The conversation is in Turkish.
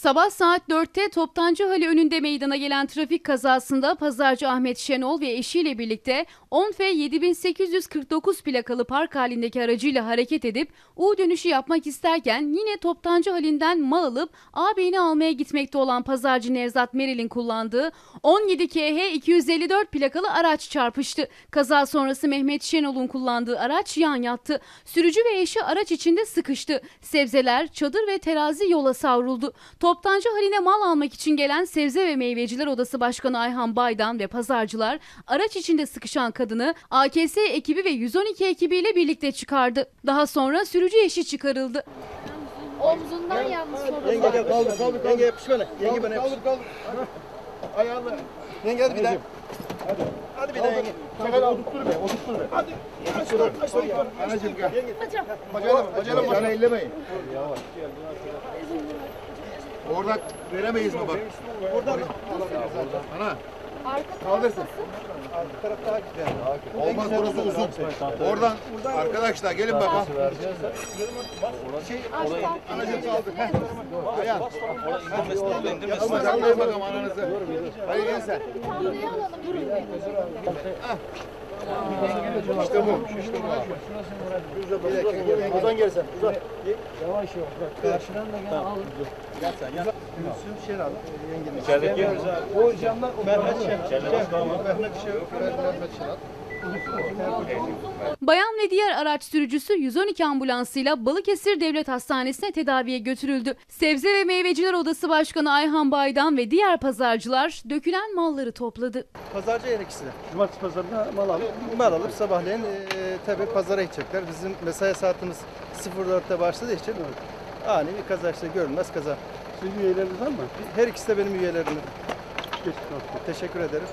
Sabah saat 4'te Toptancı Hali önünde meydana gelen trafik kazasında pazarcı Ahmet Şenol ve eşiyle birlikte 10 F 7849 plakalı park halindeki aracıyla hareket edip U dönüşü yapmak isterken yine Toptancı Hali'nden mal alıp ağabeyini almaya gitmekte olan pazarcı Nevzat Meril'in kullandığı 17 KH 254 plakalı araç çarpıştı. Kaza sonrası Mehmet Şenol'un kullandığı araç yan yattı. Sürücü ve eşi araç içinde sıkıştı. Sebzeler, çadır ve terazi yola savruldu. Toptancı haline mal almak için gelen Sebze ve Meyveciler Odası Başkanı Ayhan Baydan ve pazarcılar araç içinde sıkışan kadını AKS ekibi ve 112 ekibiyle birlikte çıkardı. Daha sonra sürücü eşi çıkarıldı. Omzundan yalnız sorun Yenge gel kaldır kaldır yenge yapış bana. Yenge bana yapış. Kaldır kaldır. Ayağını. Yenge hadi bir daha. Hadi. Hadi bir daha yenge. Çakal oturtur be oturtur be. Hadi. Açma. Anacığım gel. Bacağına bacağına bacağına ellemeyin. Oradan veremeyiz mi bak? Oradan. Ana. Kaldırsın. Arka taraf daha güzel. Olmaz orası uzun. Oradan arkadaşlar gelin bakalım. Şey, anacığım kaldır. Heh. Ayağın. Yapma saklayın bakalım ananızı. Hadi gel sen. Tanrı'yı alalım. Durun be. İşte bu. Oradan gel sen. Uzat. Yavaş yavaş bak karşıdan da gel al. Gel sen. Gel. Gülsüm al. Yengenin. İçerideki O camlar Mehmet Şen. Mehmet Şen. Mehmet Şen. Bayan ve diğer araç sürücüsü 112 ambulansıyla Balıkesir Devlet Hastanesi'ne tedaviye götürüldü. Sebze ve Meyveciler Odası Başkanı Ayhan Baydan ve diğer pazarcılar dökülen malları topladı. Pazarcı yer ikisi de. Cumartesi pazarında mal alıp Mal alıp sabahleyin e, tabii pazara gidecekler. Bizim mesai saatimiz 04'te başladığı için ani bir kaza işte görünmez kaza. sizin üyeleriniz var mı? Her ikisi de benim üyelerim. Teşekkür ederim.